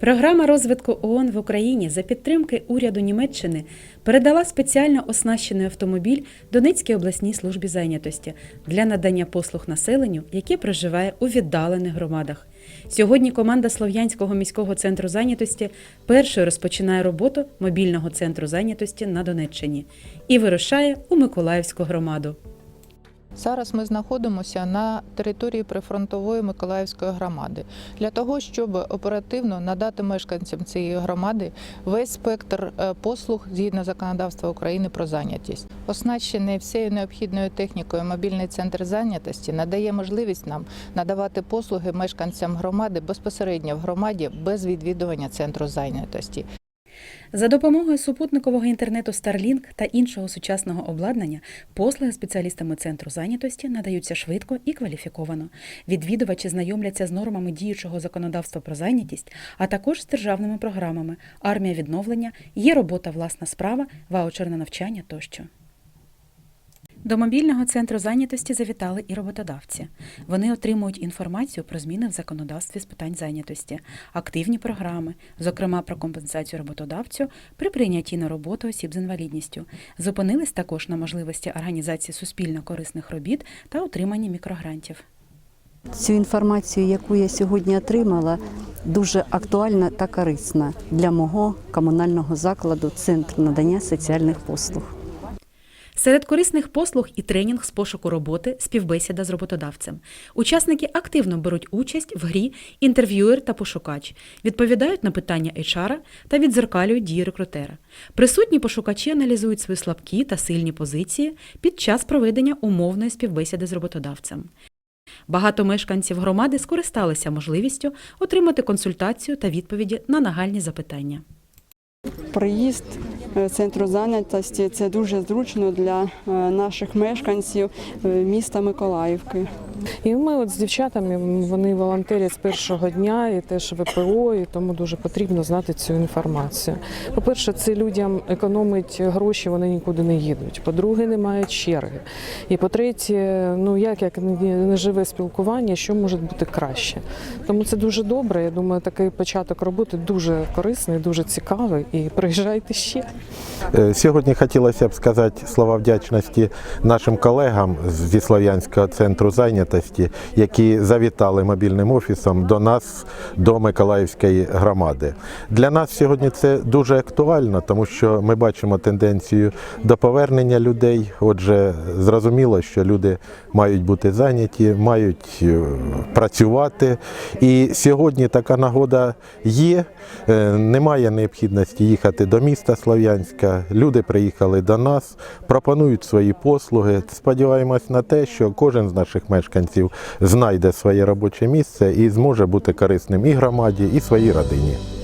Програма розвитку ООН в Україні за підтримки уряду Німеччини передала спеціально оснащений автомобіль Донецькій обласній службі зайнятості для надання послуг населенню, яке проживає у віддалених громадах. Сьогодні команда Слов'янського міського центру зайнятості першою розпочинає роботу мобільного центру зайнятості на Донеччині і вирушає у Миколаївську громаду. Зараз ми знаходимося на території прифронтової Миколаївської громади для того, щоб оперативно надати мешканцям цієї громади весь спектр е, послуг згідно законодавства України про зайнятість. Оснащений всією необхідною технікою мобільний центр зайнятості надає можливість нам надавати послуги мешканцям громади безпосередньо в громаді без відвідування центру зайнятості. За допомогою супутникового інтернету Starlink та іншого сучасного обладнання послуги спеціалістами центру зайнятості надаються швидко і кваліфіковано. Відвідувачі знайомляться з нормами діючого законодавства про зайнятість, а також з державними програмами армія відновлення, є робота власна справа, ваучерне навчання тощо. До мобільного центру зайнятості завітали і роботодавці. Вони отримують інформацію про зміни в законодавстві з питань зайнятості, активні програми, зокрема про компенсацію роботодавцю при прийнятті на роботу осіб з інвалідністю. Зупинились також на можливості організації суспільно корисних робіт та отримання мікрогрантів. Цю інформацію, яку я сьогодні отримала, дуже актуальна та корисна для мого комунального закладу Центр надання соціальних послуг. Серед корисних послуг і тренінг з пошуку роботи, співбесіда з роботодавцем. Учасники активно беруть участь в грі інтерв'юер та пошукач, відповідають на питання HR та відзеркалюють дії рекрутера. Присутні пошукачі аналізують свої слабкі та сильні позиції під час проведення умовної співбесіди з роботодавцем. Багато мешканців громади скористалися можливістю отримати консультацію та відповіді на нагальні запитання. Приїзд центру зайнятості це дуже зручно для е, наших мешканців е, міста Миколаївки. І ми от з дівчатами вони волонтерять з першого дня і теж ВПО, і тому дуже потрібно знати цю інформацію. По-перше, це людям економить гроші, вони нікуди не їдуть. По-друге, немає черги. І по-третє, ну як як не живе спілкування, що може бути краще. Тому це дуже добре. Я думаю, такий початок роботи дуже корисний, дуже цікавий. І приїжджайте ще. Е, Сьогодні хотілося б сказати слова вдячності нашим колегам зі Слов'янського центру зайнятості, які завітали мобільним офісом до нас, до Миколаївської громади. Для нас сьогодні це дуже актуально, тому що ми бачимо тенденцію до повернення людей. Отже, зрозуміло, що люди мають бути зайняті, мають е, працювати. І сьогодні така нагода є. Е, Немає необхідності їхати до міста Слов'янська. Люди приїхали до нас, пропонують свої послуги. Сподіваємось на те, що кожен з наших мешканців знайде своє робоче місце і зможе бути корисним і громаді, і своїй родині.